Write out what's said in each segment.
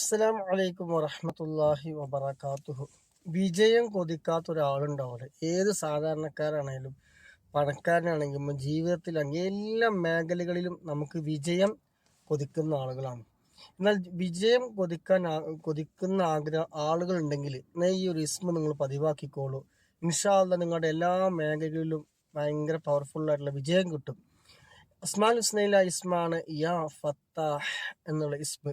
അസ്സലാം വലൈക്കും വറഹമത്തല്ലാഹി വബർക്കാത്തുഹു വിജയം കൊതിക്കാത്ത ഒരാളുണ്ടാവില്ല ഏത് സാധാരണക്കാരാണെങ്കിലും പണക്കാരനാണെങ്കിലും ജീവിതത്തിലാണെങ്കിൽ എല്ലാ മേഖലകളിലും നമുക്ക് വിജയം കൊതിക്കുന്ന ആളുകളാണ്. എന്നാൽ വിജയം കൊതിക്കാൻ കൊതിക്കുന്ന ആഗ്രഹ ആളുകൾ ഉണ്ടെങ്കിൽ ഈ ഒരു ഇസ്മ നിങ്ങൾ പതിവാക്കിക്കോളൂ. ഇൻഷാല്ല നിങ്ങളുടെ എല്ലാ മേഖലകളിലും ഭയങ്കര പവർഫുൾ ആയിട്ടുള്ള വിജയം കിട്ടും. അസ്മാൽ ഹുസ്നയിലെ ഇസ്മാണ് യാ ഫത്താഹ് എന്നുള്ള ഇസ്മ.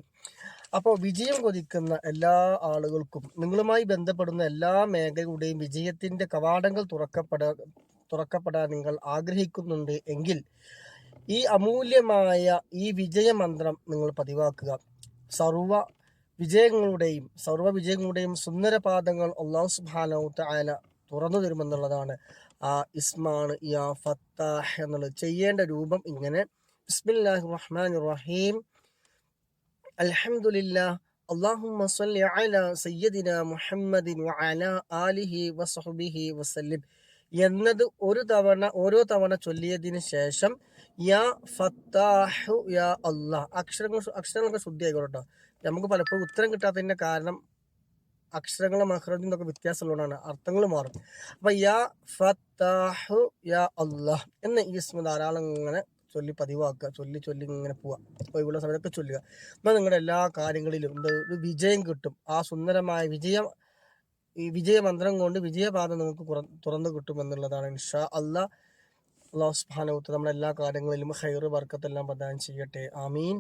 അപ്പോൾ വിജയം കൊതിക്കുന്ന എല്ലാ ആളുകൾക്കും നിങ്ങളുമായി ബന്ധപ്പെടുന്ന എല്ലാ മേഖലയുടെയും വിജയത്തിന്റെ കവാടങ്ങൾ തുറക്കപ്പെടാ തുറക്കപ്പെടാൻ നിങ്ങൾ ആഗ്രഹിക്കുന്നുണ്ട് എങ്കിൽ ഈ അമൂല്യമായ ഈ വിജയമന്ത്രം നിങ്ങൾ പതിവാക്കുക. സർവ വിജയങ്ങളുടെയും സർവ വിജയങ്ങളുടെയും സുന്ദരപാദങ്ങൾ അള്ളാഹു സുബാനു താല തുറന്നു തരുമെന്നുള്ളതാണ്. ആ ഇസ്മാണ് യാ ഫത്താഹ് എന്നുള്ളത്. ചെയ്യേണ്ട രൂപം ഇങ്ങനെ. ബിസ്മില്ലാഹി റഹ്മാൻ റഹീം. അൽഹംദുലില്ലാ അള്ളാഹുമ്മ സല്ലി അലാ സയ്യദിന മുഹമ്മദിൻ അല ആലിഹി വസഹബിഹി വസല്ലിം. എന്നത് ഒരു തവണ ഓരോ തവണ ചൊല്ലിയതിന് ശേഷം യാ ഫത്താഹു യാ അള്ളാഹ് അക്ഷരങ്ങൾ അക്ഷരങ്ങളൊക്കെ ശുദ്ധിയായിക്കോട്ടോ നമുക്ക് പലപ്പോഴും ഉത്തരം കിട്ടാത്തതിന്റെ കാരണം അക്ഷരങ്ങളും മഹ്റജും ഒക്കെ വ്യത്യാസമുള്ളതാണ് അർത്ഥങ്ങൾ മാറും. അപ്പൊ യാ ഫത്താഹു യാ അള്ളാഹ് എന്ന ഈ ധാരാളം ഇങ്ങനെ ചൊല്ലി പതിവാക്കുക ചൊല്ലി ചൊല്ലി ഇങ്ങനെ പോവുക. ഒഴിവുള്ള സമയത്തൊക്കെ ചൊല്ലുക. എന്നാൽ നിങ്ങളുടെ എല്ലാ കാര്യങ്ങളിലും എന്താ ഒരു വിജയം കിട്ടും. ആ സുന്ദരമായ വിജയം ഈ വിജയമന്ത്രം കൊണ്ട് വിജയപാത നിങ്ങൾക്ക് തുറന്നു കിട്ടും എന്നുള്ളതാണ് ഇൻഷാ അള്ളാഹ് അള്ളാഹു സുബാനവുത്ത് നമ്മുടെ എല്ലാ കാര്യങ്ങളിലും ഹൈറ് വർക്കത്തെല്ലാം പ്രദാനം ചെയ്യട്ടെ. ആമീൻ.